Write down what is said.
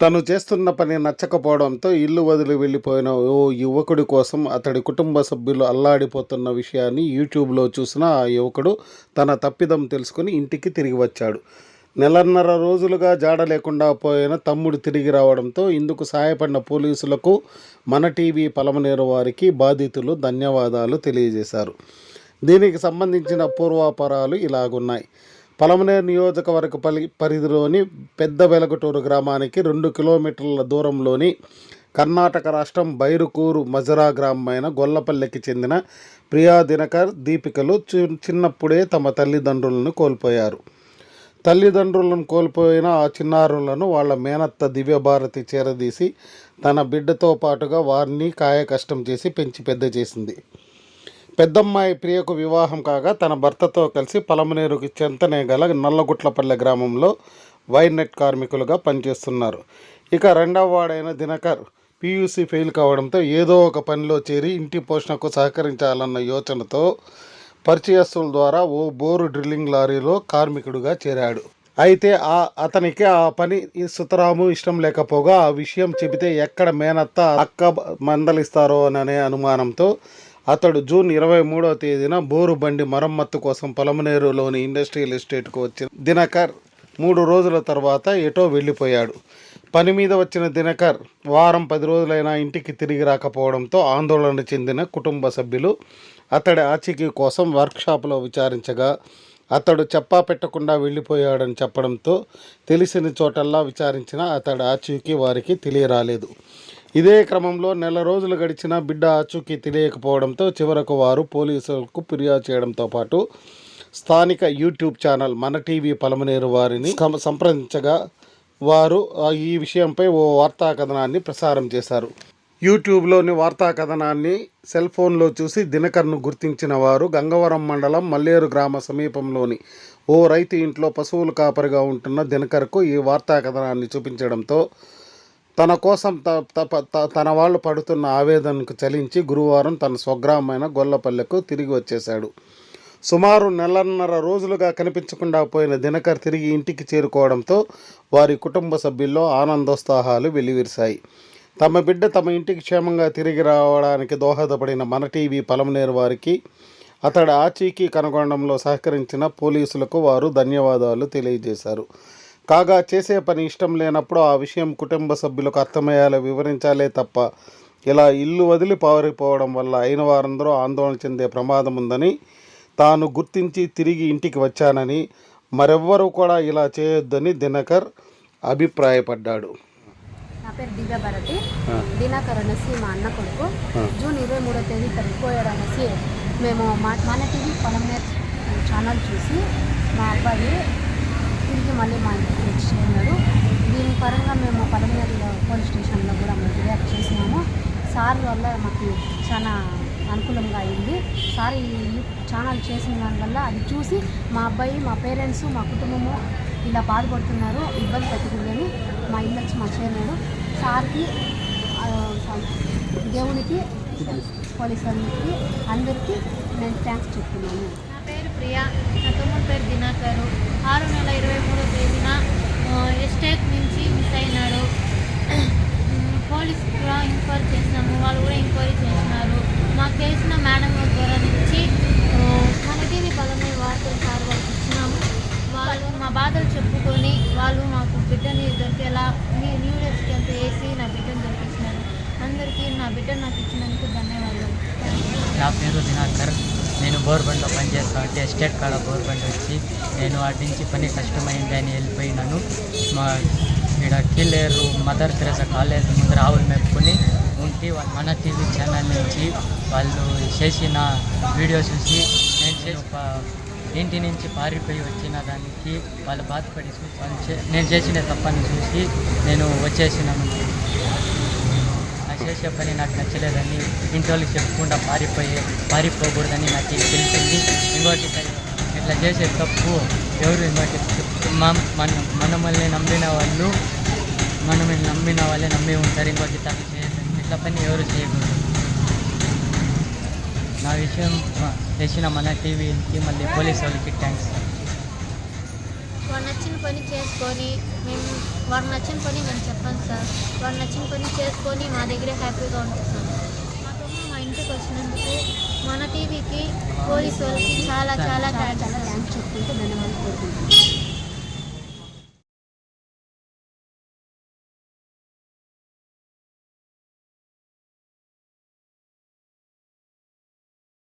తను చేస్తున్న పని నచ్చకపోవడంతో ఇల్లు వదిలి వెళ్ళిపోయిన ఓ యువకుడి కోసం అతడి కుటుంబ సభ్యులు అల్లాడిపోతున్న విషయాన్ని యూట్యూబ్లో చూసిన ఆ యువకుడు తన తప్పిదం తెలుసుకుని ఇంటికి తిరిగి వచ్చాడు. నెలన్నర రోజులుగా జాడ లేకుండా పోయిన తమ్ముడు తిరిగి రావడంతో ఇందుకు సహాయపడిన పోలీసులకు మన టీవీ పలమనేరు వారికి బాధితులు ధన్యవాదాలు తెలియజేశారు. దీనికి సంబంధించిన పూర్వాపరాలు ఇలాగున్నాయి. పలమనేరు నియోజకవర్గ పలి పరిధిలోని పెద్ద వెలగటూరు గ్రామానికి రెండు కిలోమీటర్ల దూరంలోని కర్ణాటక రాష్ట్రం బైరుకూరు మజరా గ్రామమైన గొల్లపల్లెకి చెందిన ప్రియా దినకర్ దీపికలు చి- చిన్నప్పుడే తమ తల్లిదండ్రులను కోల్పోయారు. తల్లిదండ్రులను కోల్పోయిన ఆ చిన్నారులను వాళ్ళ మేనత్త దివ్యభారతి చేరదీసి తన బిడ్డతో పాటుగా వారిని కాయకష్టం చేసి పెంచి పెద్ద చేసింది. పెద్దమ్మాయి ప్రియకు వివాహం కాగా తన భర్తతో కలిసి పలమనేరుకి చెంతనే గల నల్లగుట్లపల్లె గ్రామంలో వైనెట్ కార్మికులుగా పనిచేస్తున్నారు. ఇక రెండవ వాడైన దినకర్ పీయూసీ ఫెయిల్ కావడంతో ఏదో ఒక పనిలో చేరి ఇంటి పోషణకు సహకరించాలన్న యోచనతో పరిచయస్తుల ద్వారా ఓ బోరు డ్రిల్లింగ్ లారీలో కార్మికుడుగా చేరాడు. అయితే ఆ అతనికి ఆ పని ఈ సుతరాము ఇష్టం లేకపోగా ఆ విషయం చెబితే ఎక్కడ మేనత్త అక్క మందలిస్తారో అనే అనుమానంతో అతడు జూన్ ఇరవై మూడవ తేదీన బోరు బండి మరమ్మత్తు కోసం పలమనేరులోని ఇండస్ట్రియల్ ఎస్టేట్కు వచ్చిన దినకర్ మూడు రోజుల తర్వాత ఎటో వెళ్ళిపోయాడు. పని మీద వచ్చిన దినకర్ వారం పది రోజులైనా ఇంటికి తిరిగి రాకపోవడంతో ఆందోళన చెందిన కుటుంబ సభ్యులు అతడి ఆచూకీ కోసం వర్క్షాప్లో విచారించగా అతడు చెప్పా పెట్టకుండా వెళ్ళిపోయాడని చెప్పడంతో తెలిసిన చోటల్లా విచారించిన అతడి ఆచూకీ వారికి తెలియరాలేదు. ఇదే క్రమంలో నెల రోజులు గడిచిన బిడ్డ ఆచూకీ తెలియకపోవడంతో చివరకు వారు పోలీసులకు ఫిర్యాదు చేయడంతో పాటు స్థానిక YouTube channel Mana TV Palamaner వారిని సంప్రదించగా వారు ఈ విషయంపై ఓ వార్తా కథనాన్ని ప్రసారం చేశారు. యూట్యూబ్లోని వార్తా కథనాన్ని సెల్ ఫోన్లో చూసి దినకర్ను గుర్తించిన వారు గంగవరం మండలం మల్లేరు గ్రామ సమీపంలోని ఓ రైతు ఇంట్లో పశువులు కాపరిగా ఉంటున్న దినకర్కు ఈ వార్తా కథనాన్ని చూపించడంతో తన కోసం త తన వాళ్ళు పడుతున్న ఆవేదనకు చలించి గురువారం తన స్వగ్రామమైన గొల్లపల్లెకు తిరిగి వచ్చేశాడు. సుమారు నెలన్నర రోజులుగా కనిపించకుండా పోయిన దినకర్ తిరిగి ఇంటికి చేరుకోవడంతో వారి కుటుంబ సభ్యుల్లో ఆనందోత్సాహాలు వెల్లివిరిశాయి. తమ బిడ్డ తమ ఇంటికి క్షేమంగా తిరిగి రావడానికి దోహదపడిన మన టీవీ పలమనేరు వారికి అతడి ఆచీకీ కనుగొనడంలో సహకరించిన పోలీసులకు వారు ధన్యవాదాలు తెలియజేశారు. కాగా చేసే పని ఇష్టం లేనప్పుడు ఆ విషయం కుటుంబ సభ్యులకు అర్థమయ్యేలా వివరించాలే తప్ప ఇలా ఇల్లు వదిలి పారిపోవడం వల్ల అయిన వారందరూ ఆందోళన చెందే ప్రమాదం ఉందని తాను గుర్తించి తిరిగి ఇంటికి వచ్చానని మరెవ్వరూ కూడా ఇలా చేయొద్దని దినకర్ అభిప్రాయపడ్డాడు. నా పేరు దివ్య భారతి. దినాకర్ అనేసి మా అన్న కొడుకు. జూన్ ఇరవై మూడో తేదీ తగ్గిపోయాడు అనేసి మేము మా మన టీవీ పొలంనేర్ ఛానల్ చూసి మా అబ్బాయి తిరిగి మళ్ళీ మా ఇంటికి వచ్చి చేరినాడు. దీని పరంగా మేము పొలంనేరులో పోలీస్ స్టేషన్లో కూడా మేము ఫిర్యాదు చేసినాము. సార్ వల్ల మాకు చాలా అనుకూలంగా అయింది. సార్ ఈ ఛానల్ చేసిన దానివల్ల అది చూసి మా అబ్బాయి మా పేరెంట్స్ మా కుటుంబము ఇలా బాధపడుతున్నారు ఇబ్బంది పెట్టకూడదని మా ఇల్లు వచ్చి మా చేరినాడు సార్కి దేవునికి పోలీసు వాళ్ళకి అందరికీ నేను థ్యాంక్స్ చెప్తున్నాను. నా పేరు ప్రియా నా తమ్ముడు పేరు దినాకరు. ఆరు నెల ఇరవై మూడో తేదీన ఎస్టేట్ నుంచి మిస్ అయినాడు. ఉమ్, పోలీస్ కూడా ఎంక్వైరీ చేసినాము వాళ్ళు కూడా ఎంక్వైరీ చేసినారు మాకు తెలిసిన మేడం ద్వారా నుంచి ఆ, మన టీవీ బలమైన వార్తలు సార్ వాళ్ళకి ఇచ్చినాము వాళ్ళు మా బాధలు చెప్పుకొని వాళ్ళు మాకు బిడ్డని దొరికేలా మీ న్యూ ఇయర్స్కి అంత వేసి నా బిడ్డను దొరికించినారు నా నాకు ఇచ్చినందుకు ధన్యవాదాలు. నా పేరు దినాకర్. నేను బోర్బండ్లో పనిచేస్తా అంటే ఎస్టేట్ కాడ బోర్బండ్ వచ్చి నేను వాటి నుంచి పని కష్టమైంది అని వెళ్ళిపోయినాను. మా ఇక్కడ కిల్లేరు మదర్ తెరస కాలేజ్ ముందు ఆవులు మెప్పుకొని ఉంటే మన టీవీ ఛానల్ నుంచి వాళ్ళు చేసిన వీడియో చూసి నేను చేసి ఇంటి నుంచి పారిపోయి వచ్చిన దానికి వాళ్ళు బాధపడి చూసి నేను చేసిన తప్పని చూసి నేను వచ్చేసినాను. నా చేసే పని నాకు నచ్చలేదని ఇంట్లో చెప్పకుండా పారిపోయి పారిపోకూడదని నాకు తెలిసింది. ఇంకోటి ఇట్లా చేసే తప్పు ఎవరు ఇంకోటి మన మనమల్ని నమ్మిన వాళ్ళు మనల్ని నమ్మిన వాళ్ళే నమ్మి ఉంటారు. ఇంకోటి తప్పు చేయదు ఇట్లా పని ఎవరు చేయకూడదు. నా విషయం చేసిన మన టీవీకి మళ్ళీ పోలీస్ వాళ్ళకి థ్యాంక్స్ నచ్చిన పని చేసుకొని మేము వాడు నచ్చిన పని మేము చెప్పాను సార్. వాడు నచ్చిన పని చేసుకొని మా దగ్గరే హ్యాపీగా ఉంటున్నాం. సార్ మా తమ్ముడు మా ఇంటికి వచ్చినందుకు మన టీవీకి పోలీసు వాళ్ళకి చాలా చాలా చాలా థ్యాంక్స్ చాలా థ్యాంక్స్ చెప్పుకుంటూ ధన్యవాదాలు కోరుకుంటున్నాను